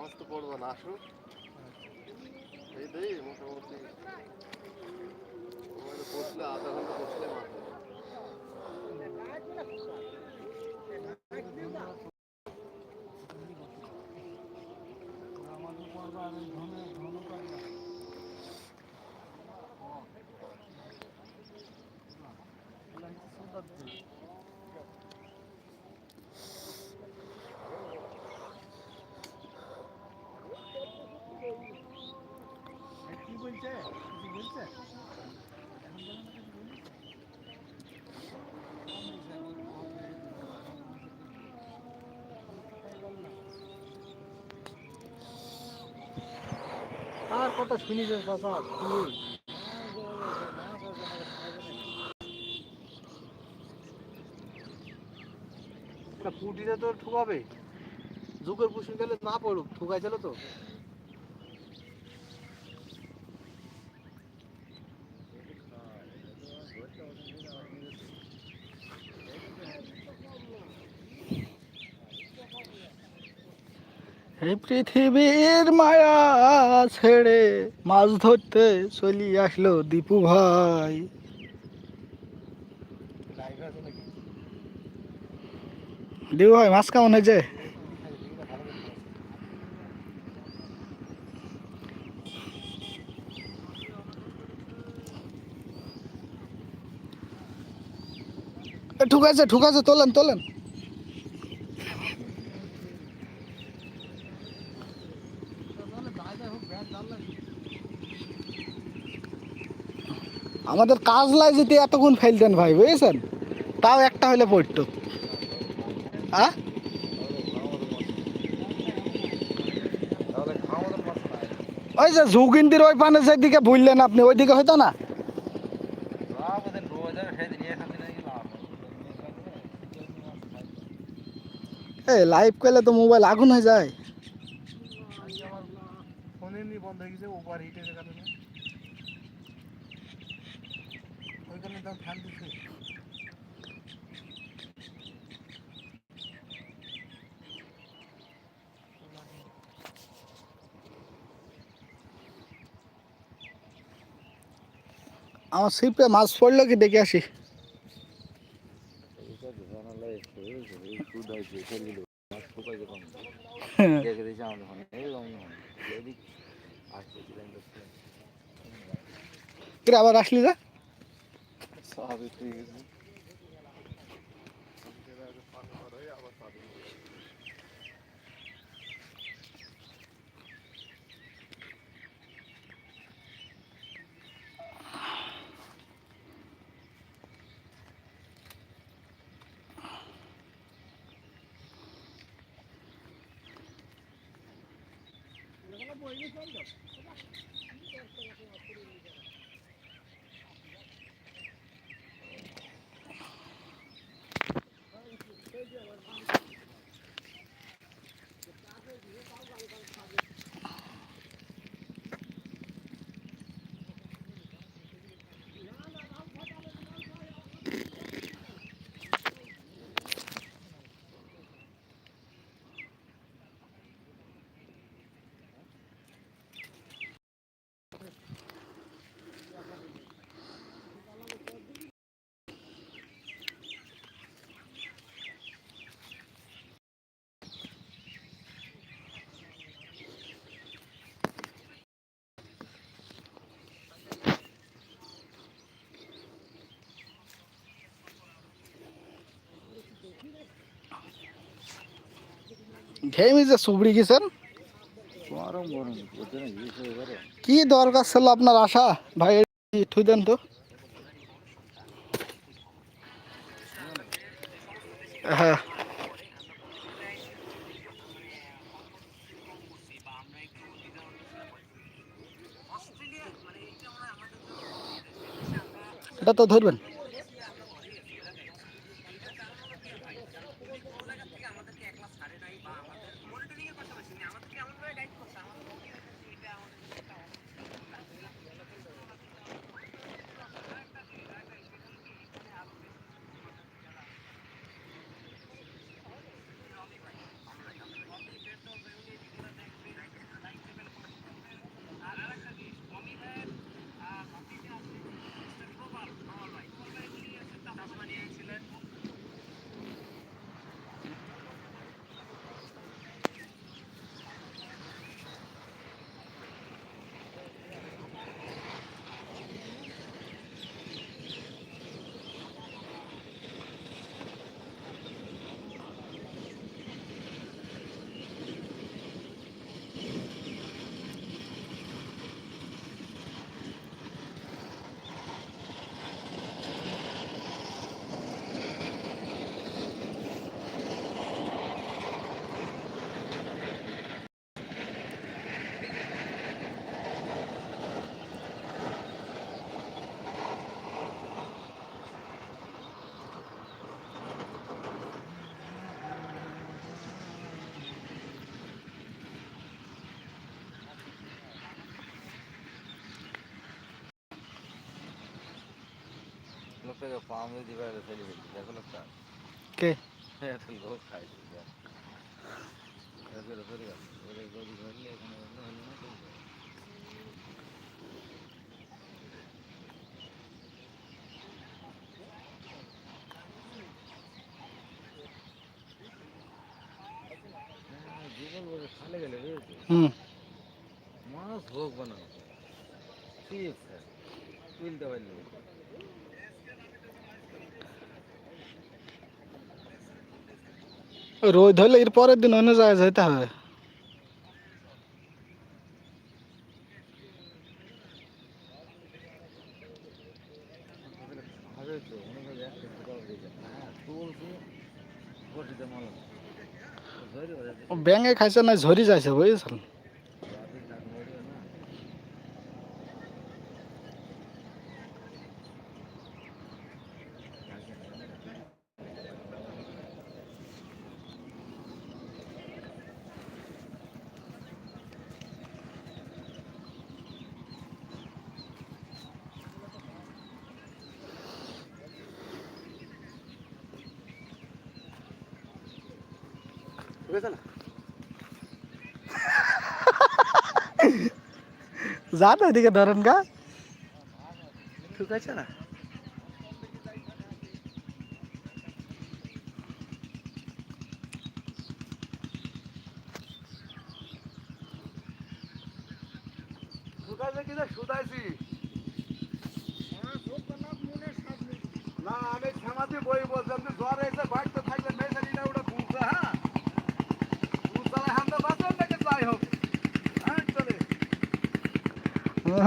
নামাজ তো না আসুক। এই দেই মোটামুটি। পড়ছিলে আধা ঘণ্টা পড়ছিলে মাত্র। আর চাচা তুই পুটিতে তো ঠুকাবে। যুগের পুষিন গেলে না পড়ুক ঠুকাই ঠুকাইছিল তো। এই পৃথিবীর মায়া ছেড়ে মাছ ধরতে চলি আসলো দীপু ভাই। দীপু ভাই, মাছ কেমন হয়েছে? ঠুকাছে ঠুকাছে তোলেন তোলেন। আমাদের কাজ লাই যদি এতক্ষণ ফেলতেন ভাই, বুঝেছেন? তাও একটা হলে পড়তো। ওই যে ঝুগিন্দির ওই পানে যেদিকে ভুললেন আপনি, ওইদিকে হয়তো না? লাইভ করলে তো মোবাইল আগুন হয়ে যায়। বন্ধ হয়ে গেছে ওভার হিটের কারণে। আমার সিপে মাছ পড়ল কি দেখে আসি। আবার আসলি যা স্বাভাবিক হয়ে গেছে ঘেমি যে সুবড়ি গেছেন? কি দরকার ছিল আপনার আশা? ভাই ঠুই দেন তো। হ্যাঁ। এটা তো ধরবেন। থেকে পাম যদি বাইরে ফেলে ফেলছি দেখো লোকটা কে এত লোক খাইছে এরপরে ফেলে গেল ওরে গদি ধরলে এখানে অন্য হলে না চলবে জীবন বলে খালে গেলে বুঝেছি হুম মাছ হোক বানানো ঠিক স্যার তুলতে পারলে রোদ হলে এর পরের দিন অন্য জায়গায় যেতে হবে। ব্যাঙে খাইছে না ঝরি যাইছে, বুঝেছেন? যান এদিকে ধরেন গা ঠিক আছে না শুকাইছে কি যে শুধাইছি না আমি ক্ষমাতে বই বলছি আপনি জ্বর এসে বাড়িতে থাকলে মেয়েটা ওটা ঘুরছে হ্যাঁ ঘুরতে হাতে বাঁচেন নাকি যাই হোক হ্যাঁ চলে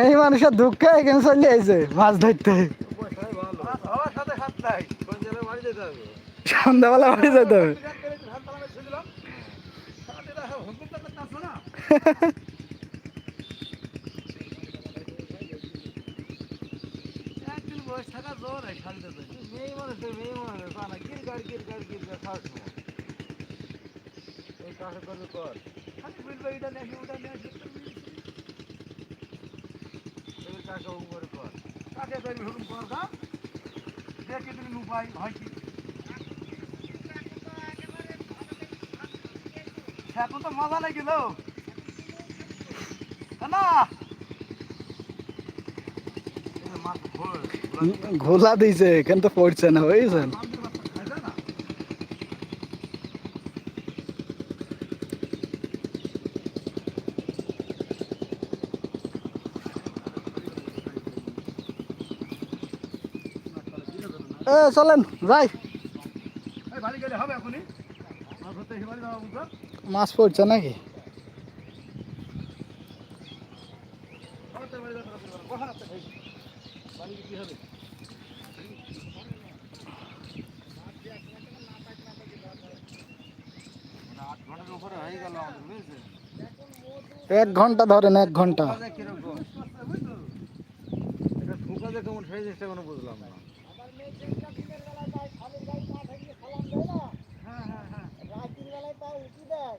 এই মানুষের দুঃখে এখানে চলে আইছে মাছ ধরতে। পয়সাই ভালো মাছ হওয়ার সাথে হাত নাই কোন জেলে বাড়ি যেতে হবে সন্ধ্যাবেলা বাড়ি যেতে হবে মেয়ে মানুষ তো মেয়ে মানুষ তা না কাছে করবে কর। কাকে হুকুম করে কর এখন তো মজা লাগিল। না? মাছ ভোর ঘোলা দিয়েছে এখানে তো পড়ছে না, বুঝেছেন এ চলেন যাই বাড়ি গেলে হবে এখনই মাছ ধরতে এসে বাড়ি যাওয়া বুঝলো মাছ পড়ছে নাকি বাড়ি যাওয়া কখন আপনি বাড়ি কি হবে আট ঘণ্টার উপরে হয়ে গেল আমাদের বুঝেছেন এক ঘণ্টা ধরেন এক ঘণ্টা। ঠুকা কীরকম এটা ঠুকা যে কেমন সেই জিনিসটা কোনো বুঝলাম না হ্যাঁ হ্যাঁ হ্যাঁ রাতের বেলায় মানে কি হয়?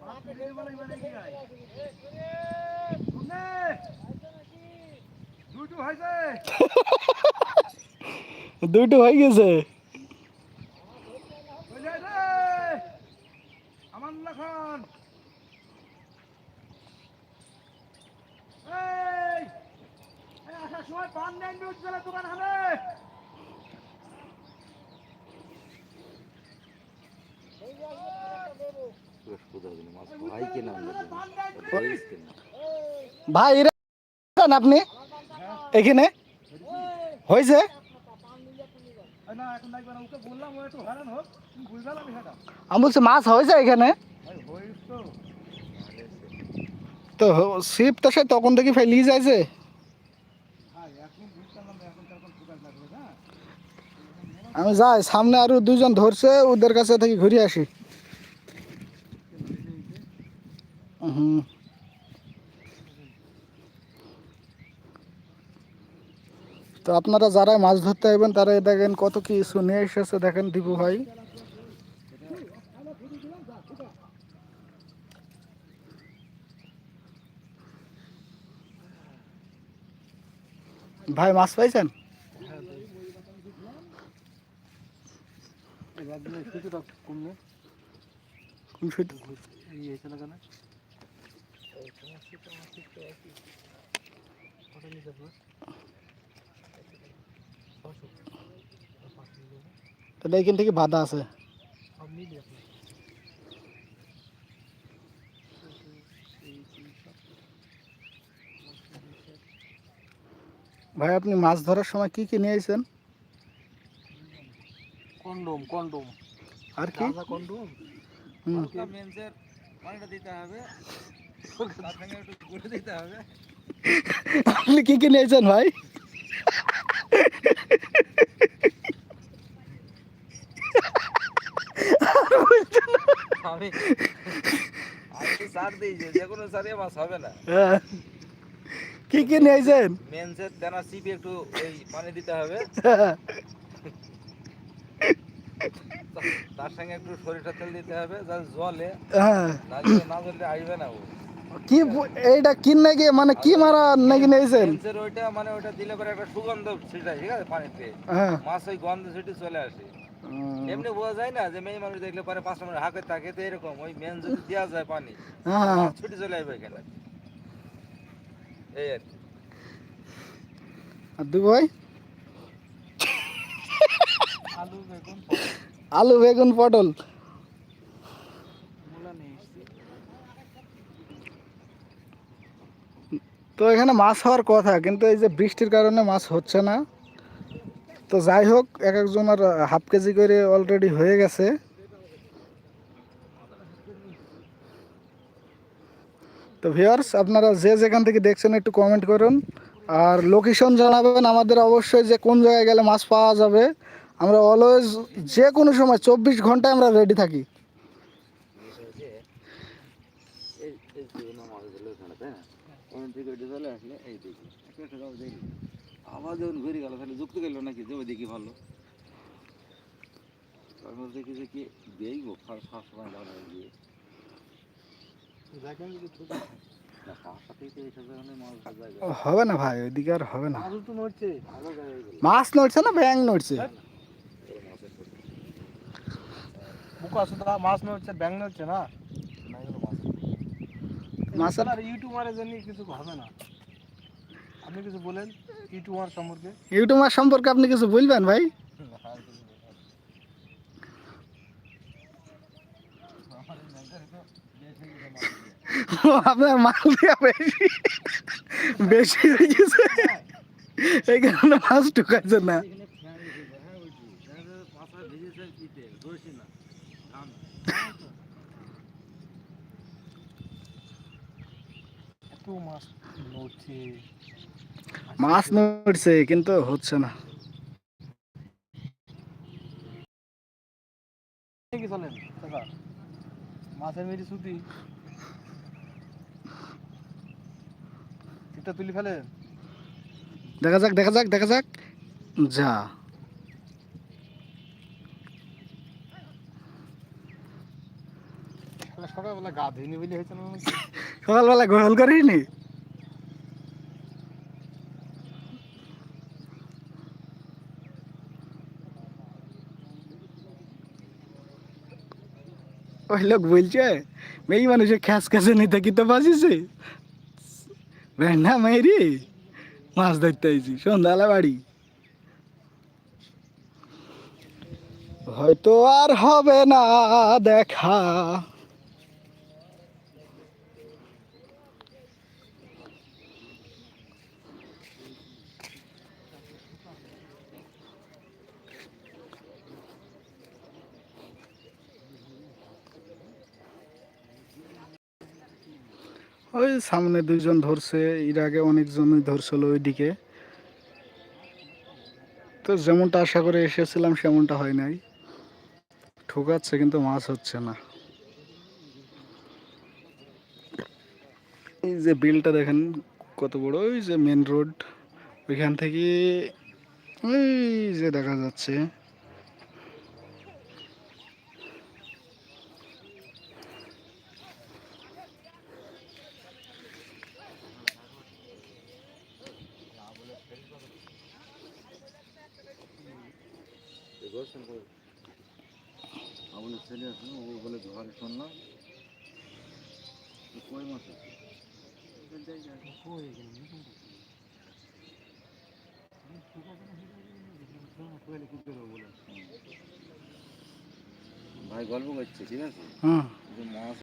শুনে? দুটো হয়ে গেছে বুঝলে রে? আমানুল্লাহ খান এই এই আসার সময় পান নেন নিউজ বেলা দোকান হবে ভাই কিনা পান নেন ভাই, এরা আপনি? এখানে? হয়েছে? আমি বলছি, মাছ হয়েছে এখানে? তো শিপ তো সে তখন থেকে ফেলিয়ে যাইছে। আমি যাই, সামনে আরও দুজন ধরছে, ওদের কাছে থেকে ঘুরে আসি। হুম। তো আপনারা যারাই মাছ ধরতে আসবেন তারাই দেখেন কত কি ইস্যু নিয়ে এসেছে, দেখেন দিবু ভাই। ভাই, মাছ পাইছেন? কোন তাহলে এখান থেকে বাধা আছে। ভাই আপনি মাছ ধরার সময় কি কি নিয়ে আইছেন? Condom condom. আর কি? কন্ডম। মেন্সের পানিটা দিতে হবে। আপনি কি কি নিয়েছেন ভাই? আমি আমি সার দিয়েছি? যে কোনো সারে মাছ হবে না। হ্যাঁ। কি কি নিয়েছেন? মেন্সের দানা চিপে একটু ওই পানি দিতে হবে। তার সঙ্গে একটু সরিষা তেল দিতে হবে যাতে জলে হ্যাঁ। না জলে আসবে না ও। কি এইটা কি নাকি মানে কি মারা নাকি নিয়েছেন? ওইটা মানে ওইটা দিলে পরে একটা সুগন্ধ ছিটায় ঠিক আছে পানিতে। হ্যাঁ। মাছ ওই গন্ধ ছিটে চলে আসে। এমনি বোঝা যায় না যে মেয়ে মানুষ দেখলে পরে পাঁচটা মিনিট হাঁকে থাকে তো এরকম ওই মেন যদি দেওয়া যায় পানি হ্যাঁ। ছুটে চলে আসবে এখানে। এই আর কি। আর ভাই? আলু বেগুন আলু বেগুন পটল। তো এখানে মাছ হওয়ার কথা কিন্তু এই যে বৃষ্টির কারণে মাছ হচ্ছে না। তো যাই হোক এক একজনের হাফ কেজি করে অলরেডি হয়ে গেছে তো ভিউয়ার্স আপনারা যে যেখান থেকে দেখছেন একটু কমেন্ট করুন আর লোকেশন জানাবেন আমাদের অবশ্যই যে কোন জায়গায় গেলে মাছ পাওয়া যাবে আমরা অলওয়েজ যে কোনো সময় চব্বিশ ঘন্টায় আমরা রেডি থাকি এই আবার যখন ঘুরে গেল তাহলে যুক্ত গেল নাকি যাবে দেখি ভালো। তার মধ্যে দেখি যে কি দেখব সময় দাঁড়া গিয়ে। মাছ হবে না ভাই ওইদিকে আর হবে না। মাছ তো নড়ছে ভালো মাছ নড়ছে না ব্যাং নড়ছে। সুদা মাছ নড়ছে ব্যাং নড়ছে না? আর ইউটিউবারের জন্য কিছু হবে না। আপনি কিছু বলেন ইউটিউবার সম্পর্কে? ইউটিউবার সম্পর্কে আপনি কিছু বলবেন ভাই? আপনার মাল দিয়া বেশি। বেশি হয়ে গেছে। এই কারণে মাছ ঢুকাইছে না। মাছ নড়ছে। মাছ নড়ছে কিন্তু হচ্ছে না। কি চলেন? মাছের মেরি সুতি চিত্তা তুলি ফেলে দেখা যাক দেখা যাক দেখা যাক। যা। সকালবেলা গা ধুইনি বলে হয়েছে সকালবেলা গোসল করিনি? ওই লোক বলছে, মেয়ে মানুষের খ্যাস খ্যাসে নিতে কি তো বাজিছে ভেন্ডা মেয়েরি মাছ ধরতে আইছি, সন্ধ্যাবেলা বাড়ি। হয়তো আর হবে না দেখা। ওই সামনে দুইজন ধরছে, এর আগে অনেকজনই ধরছিল ওইদিকে। তো যেমনটা আশা করে এসেছিলাম, সেমনটা হয় নাই। ঠোকাচ্ছে কিন্তু মাছ হচ্ছে না। এই যে বিলটা দেখেন, কত বড়, ওই যে মেন রোড ওইখান থেকে ওই যে দেখা যাচ্ছে। আবুলের ছেলে আছে ও বলে ঘরে শুনলাম কই মাছ ভাই গল্প করছে ঠিক আছে? হুম মাছ